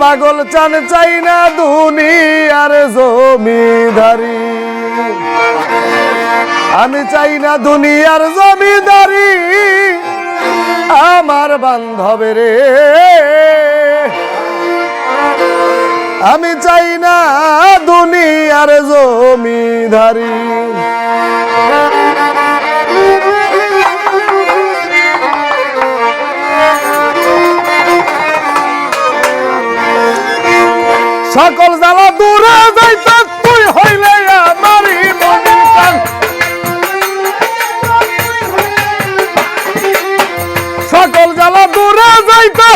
পাগল চান চাই না দুনিয়ার জমিদারি। আমি চাই না দুনিয়ার জমিদারি, আমার বান্ধবের আমি চাই না দুনিয়ার জমিদারি। সকল জ্বালা দূরে যাইতে তুই হইলে আমারই চান সকল জ্বালা দূরে যাইতে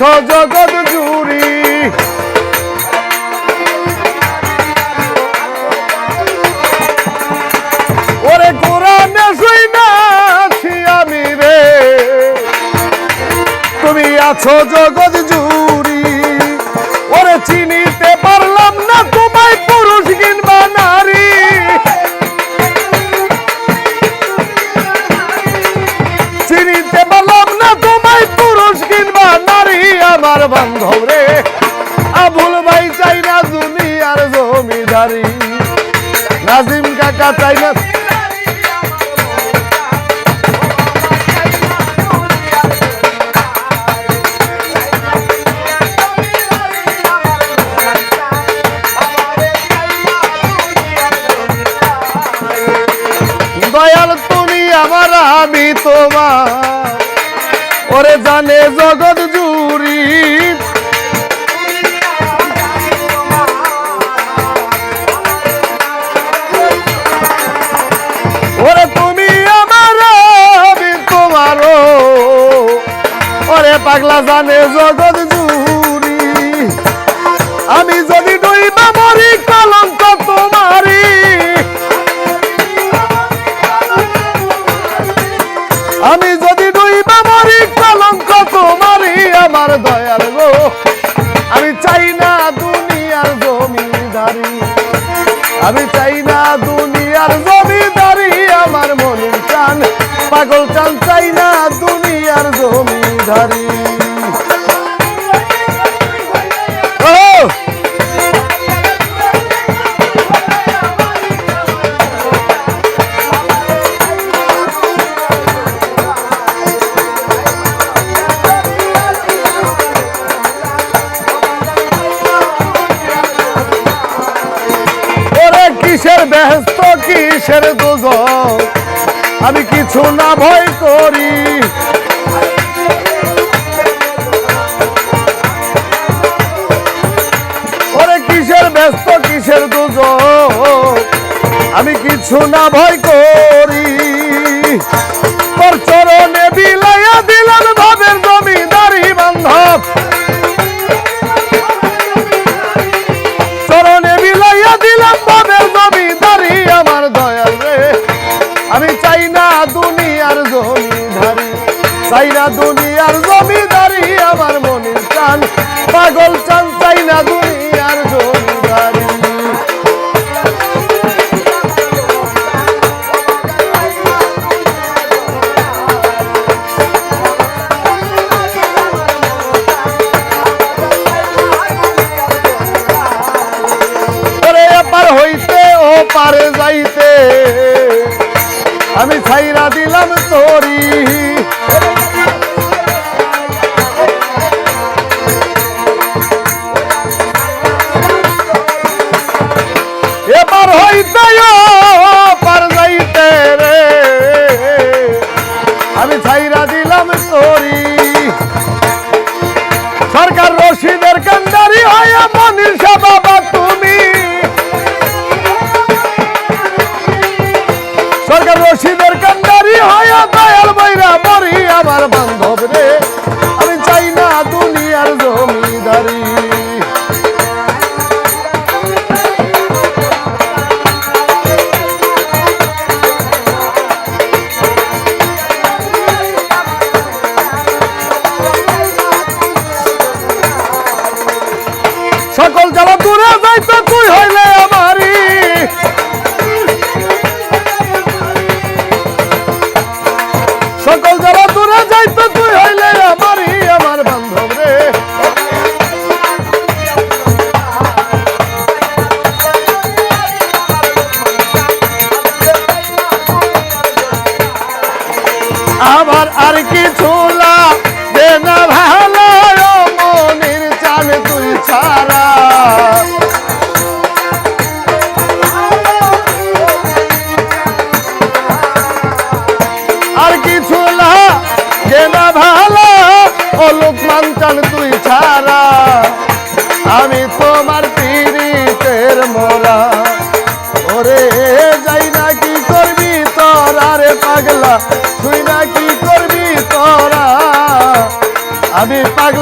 জগৎ জুড়ি। ওরে কোরআনে শুই নাছি আমি রে। তুমি আছো জগৎ বান্ধব রে। আবুল ভাই চাই না দুনিয়ার জমিদারি। নাজিম কাকা চাই না আমার, আমি তোমার। ওরে জানে জগৎ পাগলা জানে জগৎ জুড়ি। আমি যদি ডুইবা মরি, কলঙ্ক তোমারি আমি যদি ডুইবা মরি, কলঙ্ক তোমারই আমার দয়াল গো। আমি চাই না দুনিয়ার জমিদারি। আমি চাই না দুনিয়ার জমিদারি, আমার মনির চান পাগল চান চাই না দুনিয়ার জমিদারি। কিসের ব্যস্ত কিসের দুজ আমি কিছু না ভয় করি। ওরে কিসের ব্যস্ত কিসের দুজ আমি কিছু না ভয় করি। তুই না কি করবি তোরা? আমি পাগলার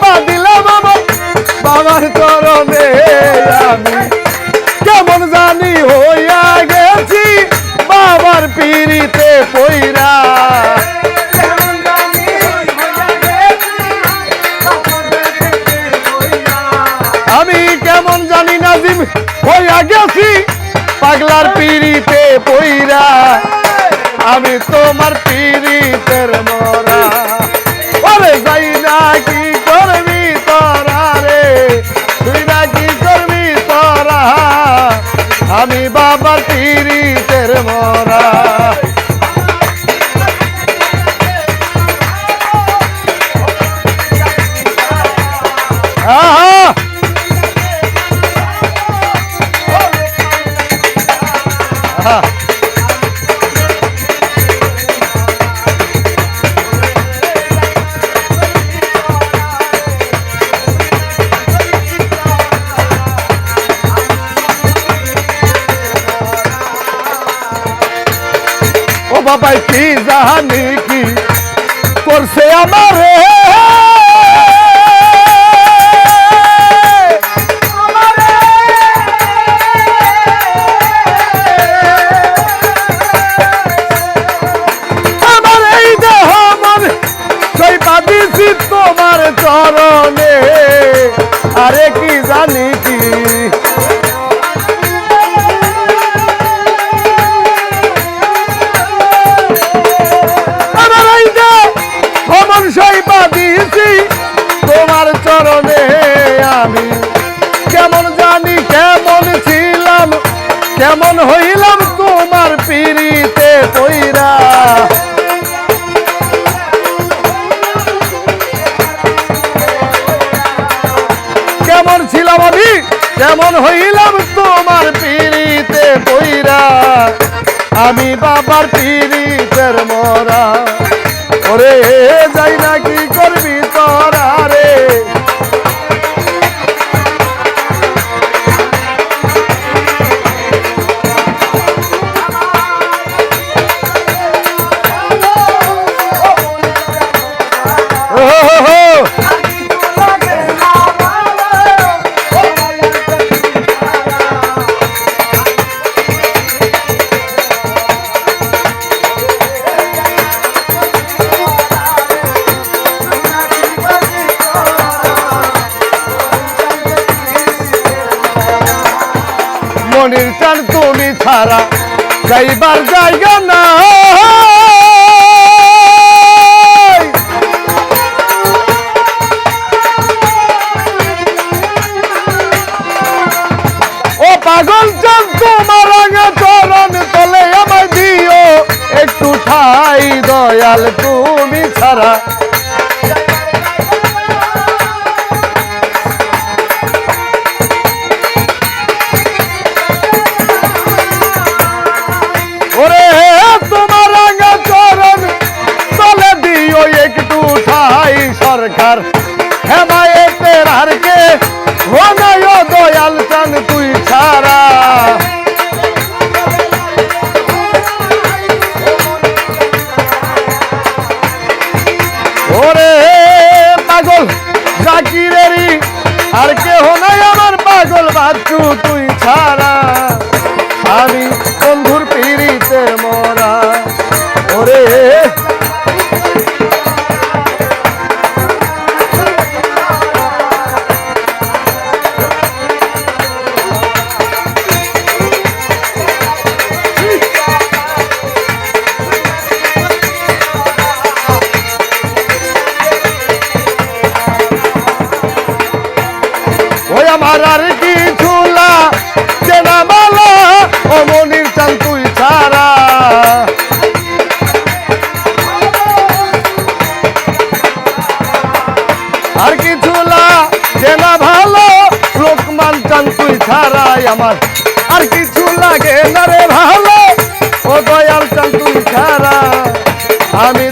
ভবন দিলাম আমার বাবার চরণে আমি। কেমন জানি হইয়া গেছি বাবার পিড়িতে পইরা। আমি কেমন জানি নাজিম হইয়া গেছি পাগলার পিড়িতে পইরা। আমি তোমার ও বাবাই কি জানি কি করছে আমারে আমার কেমন হইলাম তোমার পিড়িতে তৈরা কেমন ছিলাম আমি? কেমন হইলাম তোমার পিড়িতে পইরা আমি বাবার পিড়িতের মরা। ওরে, যাই না কি করবি তোরা রে? মনির চান তুমি ছাড়া, যাইবার জায়গা না ও পাগল চান তোমার রাঙা চরণ তলে আমায় দিও, একটু ঠাই দয়াল তুমি ছাড়া। lugar আমার। আর কিছু লাগে না রে ভালো। ও দয়াল চাল তুই ছাড়া। আমি